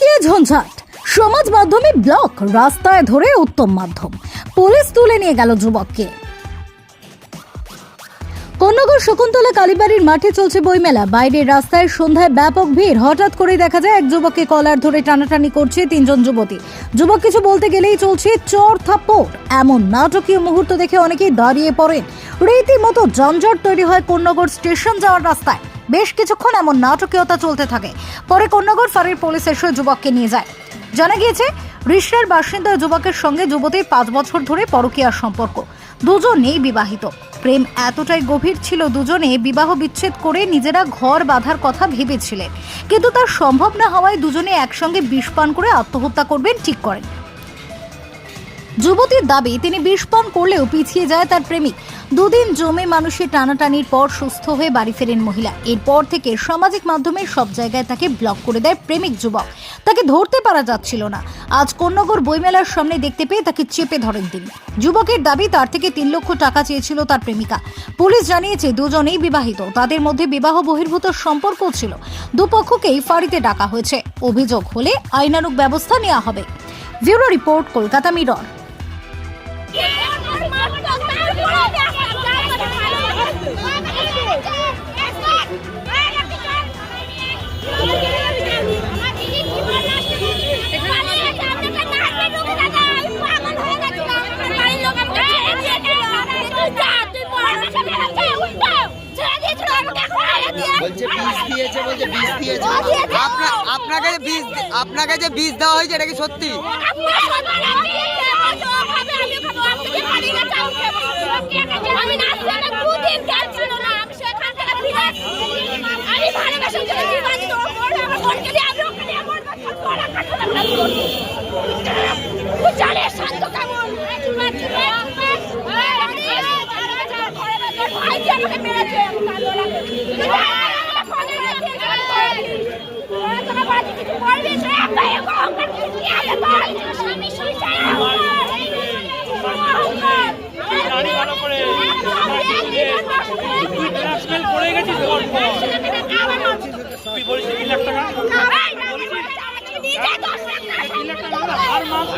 পরকীয়া ঝঞ্ঝাট। সমাজ মাধ্যমে ব্লক রাস্তায় ধরে উত্তম মাধ্যম। পুলিশ তুলে নিয়ে গেল যুবককে। কন্যগর শকুন্তলা কালীবাড়ির মাঠে চলছে বইমেলা। বাইরের রাস্তায় সন্ধ্যায় ব্যাপক ভিড়। হঠাৎ করে দেখা যায় এক যুবককে কলার ধরে টানাটানি করছে তিনজন যুবতী। যুবক কিছু বলতে গেলেই চলছে চর থাপ্পড়। এমন নাটকীয় মুহূর্ত দেখে অনেকেই দাঁড়িয়ে পড়েন। রীতিমতো যানজট তৈরি হয় কন্যগর স্টেশন যাওয়ার রাস্তায়। বেশ কিছুক্ষণ এমন নাটকীয়তা চলতে থাকে। পরে কন্যগর ফাঁড়ির পুলিশ এসে যুবককে নিয়ে যায়। জানা গিয়েছে রিশরার বাসিন্দা যুবকের সঙ্গে যুবতীর পাঁচ বছর ধরে পরকীয়ার সম্পর্ক। দুজনেই বিবাহিত। প্রেম এতটাই গভীর ছিল দুজনে বিবাহ বিচ্ছেদ করে নিজেরা ঘর বাঁধার কথা ভেবেছিলেন। কিন্তু তার সম্ভব না হওয়ায় দুজনে একসঙ্গে বিষ করে আত্মহত্যা করবেন ঠিক করেন। যুবতীর দাবি, তিনি বিষ করলেও পিছিয়ে যায় তার প্রেমিক। দুদিন জমে মানুষের টানাটানির পর সুস্থ হয়ে বাড়ি ফেরেন মহিলা। এরপর থেকে সামাজিক মাধ্যমে সব জায়গায় তাকে ব্লক করে দেয় প্রেমিক যুবক। তাকে ধরতে পারা যাচ্ছিল না। আজ কন্যগর বইমেলার সামনে দেখতে পেয়ে তাকে চেপে ধরেন তিনি। যুবকের দাবি, তার থেকে তিন লক্ষ টাকা চেয়েছিল তার প্রেমিকা। পুলিশ জানিয়েছে, দুজনেই বিবাহিত। তাদের মধ্যে বিবাহ বহির্ভূত সম্পর্ক ছিল। দুপক্ষকেই ফাঁড়িতে ডাকা হয়েছে। অভিযোগ হলে আইনানুগ ব্যবস্থা নেওয়া হবে। Bureau report, Kolkata mirror. বলছে বীজ দিয়েছে বলছে বীজ দিয়েছে। আপনা- আপনাকে যে বীজ আপনাকে যে বীজ দেওয়া হয়েছে এটা কি সত্যি? আমি নাচতে না দুদিন গেছিল না আমি সেখান থেকে ফিরে আমি ভালোবাসার জন্য জীবন তো আমার বোনকে দিয়ে আমি ওখানে আমার বাচ্চা তোরা কাটা লাগল চালে শান্ত কেমন ভাই আমাকে মেরেছে স্বামী সুইসাইড গাড়ি ভালো করে তুই ব্ল্যাকমেল করে গেছিস ওর পর। তুই বলিস তিন লাখ টাকা তিন লাখ টাকা হলো আর মাস চিবি আমি তো তোর সাথে একটা বলি তোর সাথে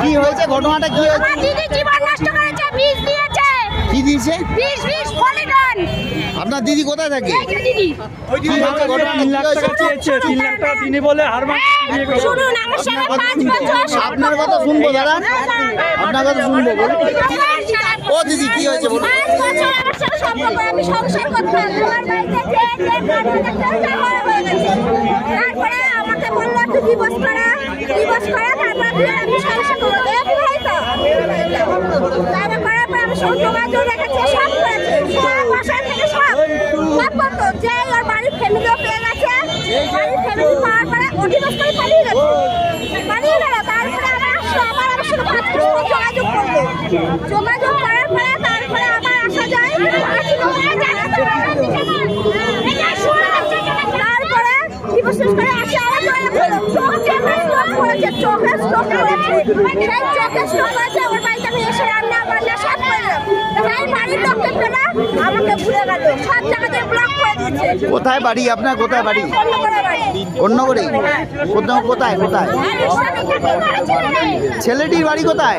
কি হয়েছে? ঘটনাটা কি হয়েছে আমার দিদি জীবন নষ্ট করেছে বিষ দিয়েছে কি দিয়েছে আপনার দিদি কোথায় থাকে আপনার কথা শুনব দাদা আপনার কথা শুনব ও দিদি কি হয়েছে বলুন হয়ে হয়ে তারপরে আমাকে বলল একটু দিবস করা করার পর বিয়ে আমি সমস্যা করব এ বিবাহিত তারপর করার পর আমি সব যোগাযোগ রেখেছি সব করেছি সব বাসা থেকে সব সব করতো যে ওর বাড়ির ফ্যামিলিও পেয়ে গেছে বাড়ির ফ্যামিলি পাওয়ার পরে অধিবাস করে পালিয়ে গেছে পালিয়ে গেল তারপরে আবার আসলো আবার আমার সাথে পাঁচ মিনিট পর যোগাযোগ করল যোগাযোগ করার পরে তারপরে আবার আসা যায়। তারপরে ডিভোর্স করে আসে আবার জয়েন করল চোখে স্ট্রোক করেছে চোখে স্ট্রোক করেছে সেই চোখে স্ট্রোক করেছে ওর বাড়িতে আমি এসে রান্না বান্না সব করলাম। তাই বাড়ির লোককে পেলে আমাকে ভুলে গেল। সব জায়গাতে ব্লক করে দিয়েছে। কোথায় বাড়ি আপনার? কোথায় বাড়ি? অন্য করে কোথাও কোথায় কোথায়? ছেলেটির বাড়ি কোথায়?